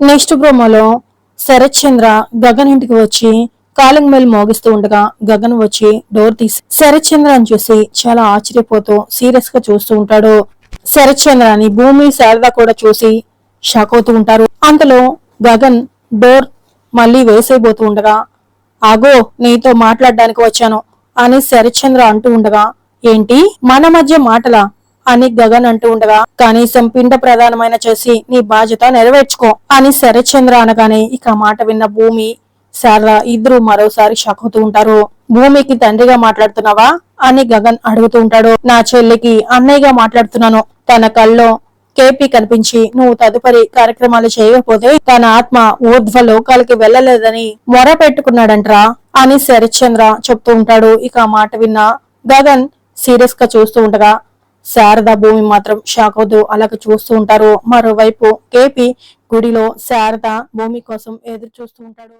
Next ప్రోమోలో శరత్ చంద్ర గగన్ ఇంటికి వచ్చి కాలింగ్ బెల్ మోగిస్తూ ఉండగా గగన్ వచ్చి డోర్ తీసి శరత్ చంద్రని చూసి చాలా ఆశ్చర్యపోతూ సీరియస్గా చూస్తూ ఉంటాడు. శరత్ చంద్రని భూమి శారద కూడా చూసి షాక్ అవుతూ ఉంటారు. అంతలో గగన్ డోర్ మళ్ళీ వేసేయబోతూ ఉండగా ఆగో నీతో మాట్లాడడానికి వచ్చాను అని శరత్చంద్ర అంటూ ఉండగా ఏంటి? మన మధ్య మాటలా? అని గగన్ అంటూ ఉండగా కనీసం పిండ ప్రధానమైన చేసి నీ బాధ్యత నెరవేర్చుకో అని శరత్చంద్ర అనగానే ఇక మాట విన్న భూమి శారద ఇద్దరు మరోసారి షాక్ అవుతూ ఉంటారు. భూమికి తండ్రిగా మాట్లాడుతున్నావా? అని గగన్ అడుగుతూ ఉంటాడు. నా చెల్లికి అన్నయ్యగా మాట్లాడుతున్నాను. తన కల్లో కేపీ కనిపించి నువ్వు తదుపరి కార్యక్రమాలు చేయకపోతే తన ఆత్మ ఊర్ధ్వ లోకాలకి వెళ్ళలేదని మొర పెట్టుకున్నాడంట్రా అని శరత్చంద్ర చెప్తూ ఉంటాడు. ఇక మాట విన్న గగన్ సీరియస్గా చూస్తూ ఉండగా శారద భూమి మాత్రం షాక్ అవుతూ అలాగ చూస్తూ ఉంటారు. మరోవైపు కేపీ గుడిలో శారద భూమి కోసం ఎదురు చూస్తూ ఉంటాడు.